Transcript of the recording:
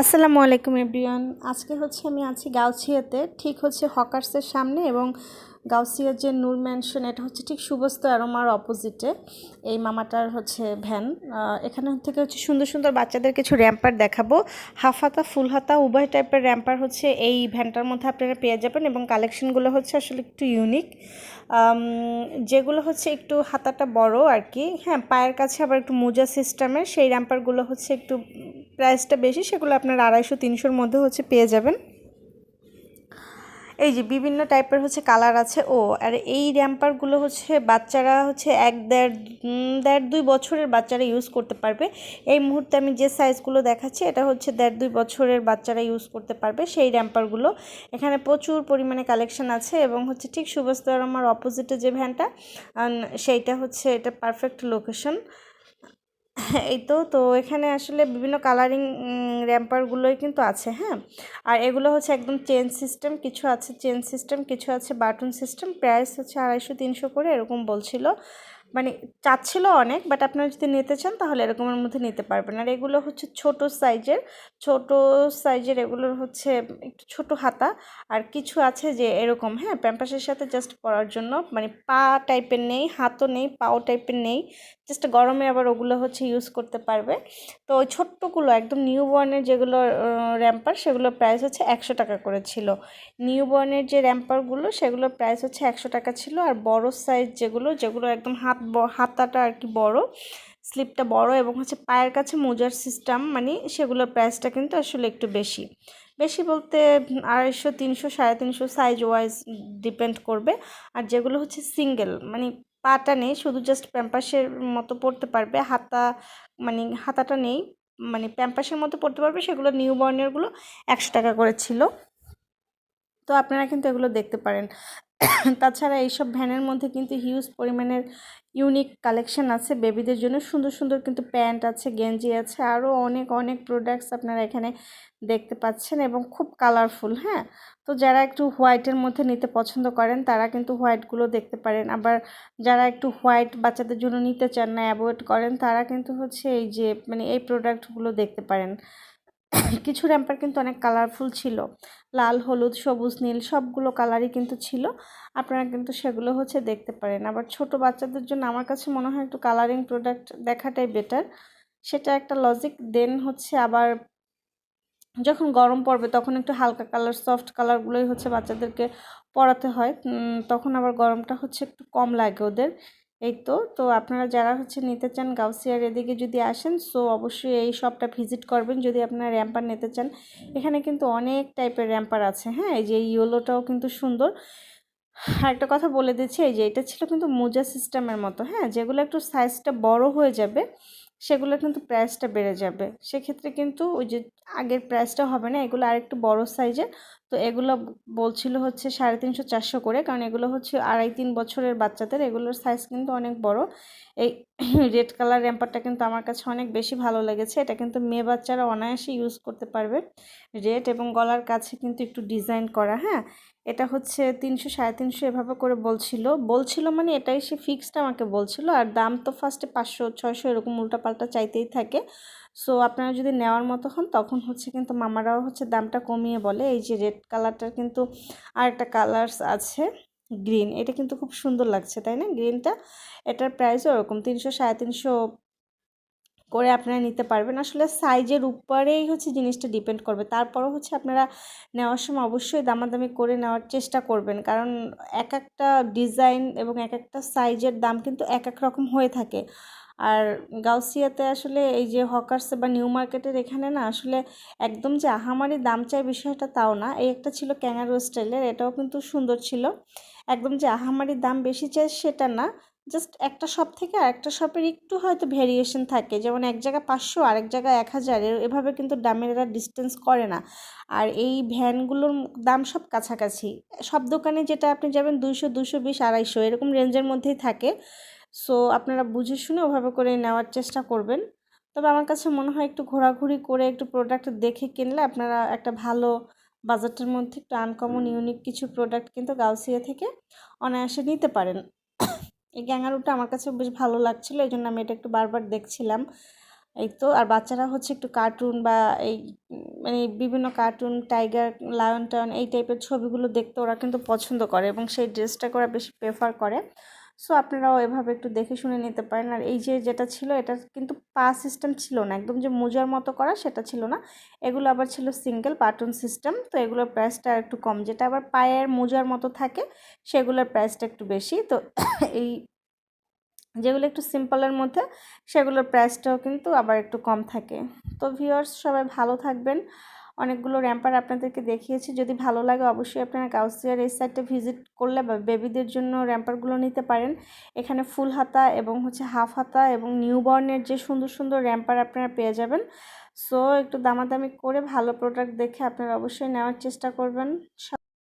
আসসালামু আলাইকুম এভরিওয়ান। আজকে হচ্ছে আমি আছি গাউছিয়াতে। ঠিক হচ্ছে হকার্সের সামনে এবং গাউসিয়ার যে নূর ম্যানশন, এটা হচ্ছে ঠিক সুবস্ত অ্যারোমার অপোজিটে এই মামাটার হচ্ছে ভ্যান। এখানে থেকে হচ্ছে সুন্দর সুন্দর বাচ্চাদের কিছু র্যাম্পার দেখাবো। হাফ হাতা ফুল হাতা উভয় টাইপের র্যাম্পার হচ্ছে এই ভ্যানটার মধ্যে আপনারা পেয়ে যাবেন এবং কালেকশনগুলো হচ্ছে আসলে একটু ইউনিক যেগুলো হচ্ছে একটু হাতাটা বড় আর কি। হ্যাঁ পায়ের কাছে আবার একটু মোজা সিস্টেমের সেই র্যাম্পারগুলো হচ্ছে একটু প্রাইসটা বেশি, সেগুলো আপনার আড়াইশো, তিনশোর মধ্যে হচ্ছে পেয়ে যাবেন। এই যে বিভিন্ন টাইপের হচ্ছে কালার আছে, ও, আর এই র্যাম্পারগুলো হচ্ছে বাচ্চারা হচ্ছে এক দেড় দেড় দুই বছরের বাচ্চারা ইউজ করতে পারবে। এই মুহূর্তে আমি যে সাইজগুলো দেখাচ্ছি, এটা হচ্ছে দেড় দুই বছরের বাচ্চারা ইউজ করতে পারবে সেই র্যাম্পারগুলো এখানে প্রচুর পরিমাণে কালেকশন আছে এবং হচ্ছে ঠিক সুভাষদর আমার অপোজিটে যে ভ্যানটা সেইটা হচ্ছে এটা পারফেক্ট লোকেশন এই তো তো এখানে আসলে বিভিন্ন কালারিং র্যাম্পারগুলোই কিন্তু আছে হ্যাঁ? আর এগুলো হচ্ছে একদম চেন সিস্টেম কিছু আছে চেন সিস্টেম কিছু আছে বাটন সিস্টেম প্রাইস হচ্ছে আড়াইশো, তিনশো করে এরকম বলছিল। মানে চাচ্ছিল অনেক বাট আপনারা যদি নিতে চান তাহলে এরকমের মধ্যে নিতে পারবেন। আর এগুলো হচ্ছে ছোট সাইজের ছোট সাইজের এগুলোর হচ্ছে একটু ছোট হাতা। আর কিছু আছে যে এরকম হ্যাঁ? প্যাম্পাসের সাথে জাস্ট পরার জন্য মানে পা টাইপের নেই, হাতও নেই, পাও টাইপের নেই। জাস্ট গরমে আবার ওগুলো হচ্ছে ইউজ করতে পারবে। তো ওই ছোট্টগুলো, একদম নিউ বর্নের যেগুলো র্যাম্পার সেগুলো প্রাইস হচ্ছে একশো টাকা করে ছিল। নিউ বর্নের যে র্যাম্পারগুলো সেগুলোর প্রাইস হচ্ছে একশো টাকা ছিল। আর বড় সাইজ যেগুলো যেগুলো একদম হাত হাতাটা আর কি বড় স্লিপটা বড় এবং হচ্ছে পায়ের কাছে মোজার সিস্টেম মানে সেগুলোর প্রাইসটা কিন্তু আসলে একটু বেশি। বেশি বলতে আড়াইশো, তিনশো, সাড়ে তিনশো সাইজ ওয়াইজ ডিপেন্ড করবে। আর যেগুলো হচ্ছে সিঙ্গেল মানে পাটা নেই, শুধু জাস্ট প্যাম্পাসের মতো পড়তে পারবে। হাতা মানে হাতাটা নেই মানে প্যাম্পাসের মতো পড়তে পারবে। সেগুলো নিউ বর্নেরগুলো একশো টাকা করে ছিল। তো আপনারা কিন্তু এগুলো দেখতে পারেন। তাছাড়া এইসব ভ্যানের মধ্যে কিন্তু হিউজ পরিমাণের ইউনিক কালেকশন আছে বেবিদের জন্য। সুন্দর সুন্দর কিন্তু প্যান্ট আছে, গেঞ্জি আছে আরও অনেক অনেক প্রোডাক্টস আপনারা এখানে দেখতে পাচ্ছেন এবং খুব কালারফুল হ্যাঁ? তো যারা একটু হোয়াইটের মধ্যে নিতে পছন্দ করেন, তারা কিন্তু হোয়াইটগুলো দেখতে পারেন। আবার যারা একটু হোয়াইট বাচ্চাদের জন্য নিতে চান, না অ্যাভয়েড করেন, তারা কিন্তু হচ্ছে এই যে মানে এই প্রোডাক্টগুলো দেখতে পারেন। কিছু র্যাম্পার কিন্তু অনেক কালারফুল ছিল। লাল, হলুদ, সবুজ, নীল, সবগুলো কালারই কিন্তু ছিল। আপনারা কিন্তু সেগুলো হচ্ছে দেখতে পারেন। আবার ছোট বাচ্চাদের জন্য আমার কাছে মনে হয় একটু কালারিং প্রোডাক্ট দেখাটাই বেটার সেটা একটা লজিক দেন হচ্ছে আবার যখন গরম পড়বে তখন একটু হালকা কালার সফট কালারগুলোই হচ্ছে বাচ্চাদেরকে পরাতে হয়। তখন আবার গরমটা হচ্ছে একটু কম লাগে ওদের। এই তো তো আপনারা যারা হচ্ছে নিতে চান গাউসিয়ার এদিকে যদি আসেন সো অবশ্যই এই শপটা ভিজিট করবেন যদি আপনারা র্যাম্পার নিতে চান। এখানে কিন্তু অনেক টাইপের র্যাম্পার আছে হ্যাঁ? এই যে ইয়েলোটাও কিন্তু সুন্দর। আর একটা কথা বলে দিচ্ছি, এই যে এটা ছিল কিন্তু মোজা সিস্টেমের মতো হ্যাঁ? যেগুলো একটু সাইজটা বড় হয়ে যাবে, সেগুলো কিন্তু প্রাইসটা বেড়ে যাবে। সেক্ষেত্রে কিন্তু ওই যে আগের প্রাইসটা হবে না, এগুলো আরেকটু বড় সাইজের তো এগুলো বলছিল হচ্ছে সাড়ে তিনশো, চারশো করে, কারণ এগুলো হচ্ছে আড়াই তিন বছরের বাচ্চাদের। এগুলোর সাইজ কিন্তু অনেক বড়। এই রেড কালার র্যাম্পারটা কিন্তু আমার কাছে অনেক বেশি ভালো লেগেছে। এটা কিন্তু মেয়ে বাচ্চারা অনায়াসে ইউজ করতে পারবে। রেড এবং গলার কাছে কিন্তু একটু ডিজাইন করা হ্যাঁ? এটা হচ্ছে তিনশো, সাড়ে তিনশো এভাবে করে বলছিল। বলছিল মানে এটাই সে ফিক্সড আমাকে বলছিল। আর দাম তো ফার্স্টে পাঁচশো, ছয়শো এরকম উল্টাপাল্টা চাইতেই থাকে। সো আপনারা যদি নেওয়ার মতো হন, তখন হচ্ছে কিন্তু মামারাও হচ্ছে দামটা কমিয়ে বলে। এই যে রেড কালারটার কিন্তু আর একটা কালার্স আছে, গ্রিন। এটা কিন্তু খুব সুন্দর লাগছে, তাই না? গ্রিনটা, এটার প্রাইসও ওরকম। তিনশো, সাড়ে তিনশো করে আপনারা নিতে পারবেন। আসলে সাইজের উপরেই হচ্ছে জিনিসটা ডিপেন্ড করবে। তারপরও হচ্ছে আপনারা নেওয়ার সময় অবশ্যই দামাদামি করে নেওয়ার চেষ্টা করবেন। কারণ এক একটা ডিজাইন এবং এক একটা সাইজের দাম কিন্তু এক এক রকম হয়ে থাকে। আর গাউসিয়াতে আসলে এই যে হকার্সে বা নিউ মার্কেটের এখানে না আসলে একদম যে আহামারি দাম চাই বিষয়টা তাও না। এই একটা ছিল ক্যাঙ্গারো স্টাইলের, এটাও কিন্তু সুন্দর ছিল। একদম যে আহামারি দাম বেশি চাই সেটা না, জাস্ট একটা শপ থেকে আরেকটা শপের একটু হয়তো ভেরিয়েশন থাকে। যেমন এক জায়গায় পাঁচশো, আরেক জায়গায় এক হাজার এভাবে কিন্তু দামের এরা ডিস্টেন্স করে না। আর এই ভ্যানগুলোর দাম সব কাছাকাছি। সব দোকানে যেটা আপনি যাবেন দুইশো দুশো বিশ, আড়াইশো, এরকম রেঞ্জের মধ্যেই থাকে। সো আপনারা বুঝে শুনে ওভাবে করে নেওয়ার চেষ্টা করবেন। তবে আমার কাছে মনে হয় একটু ঘোরাঘুরি করে একটু প্রোডাক্ট দেখে কিনলে আপনারা একটা ভালো বাজারটার মধ্যে একটু আনকমন ইউনিক কিছু প্রোডাক্ট কিন্তু গাউসিয়া থেকে অনায়াসে নিতে পারেন। এই গ্যাঙ্গারুটা আমার কাছে বেশ ভালো লাগছিল, এই জন্য আমি এটা একটু বারবার দেখছিলাম। এই তো, আর বাচ্চারা হচ্ছে একটু কার্টুন বা এই মানে বিভিন্ন কার্টুন টাইগার লায়ন টায়ন এই টাইপের ছবিগুলো দেখতে ওরা কিন্তু পছন্দ করে এবং সেই ড্রেসটা ওরা বেশি প্রেফার করে। সো আপনারাও এভাবে একটু দেখে শুনে নিতে পারেন। আর এই যে যেটা ছিল, এটা কিন্তু পা সিস্টেম ছিল না। একদম যে মোজার মতো করা সেটা ছিল না। এগুলো আবার ছিল সিঙ্গেল পার্টন সিস্টেম তো এগুলোর প্রাইসটা একটু কম। যেটা আবার পায়ের মোজার মতো থাকে, সেগুলোর প্রাইসটা একটু বেশি। তো এই যেগুলো একটু সিম্পলের মধ্যে, সেগুলোর প্রাইসটাও কিন্তু আবার একটু কম থাকে। তো ভিউয়ার্স সবাই ভালো থাকবেন। অনেকগুলো র্যাম্পার আপনাদেরকে দেখিয়েছি। যদি ভালো লাগে অবশ্যই আপনারা গাউসিয়ার এই সাইডটা ভিজিট করলে বা বেবিদের জন্য র্যাম্পারগুলো নিতে পারেন। এখানে ফুল হাতা এবং হচ্ছে হাফ হাতা এবং নিউবর্নের যে সুন্দর সুন্দর র্যাম্পার আপনারা পেয়ে যাবেন। সো একটু দামাদামি করে ভালো প্রোডাক্ট দেখে আপনারা অবশ্যই নেওয়ার চেষ্টা করবেন।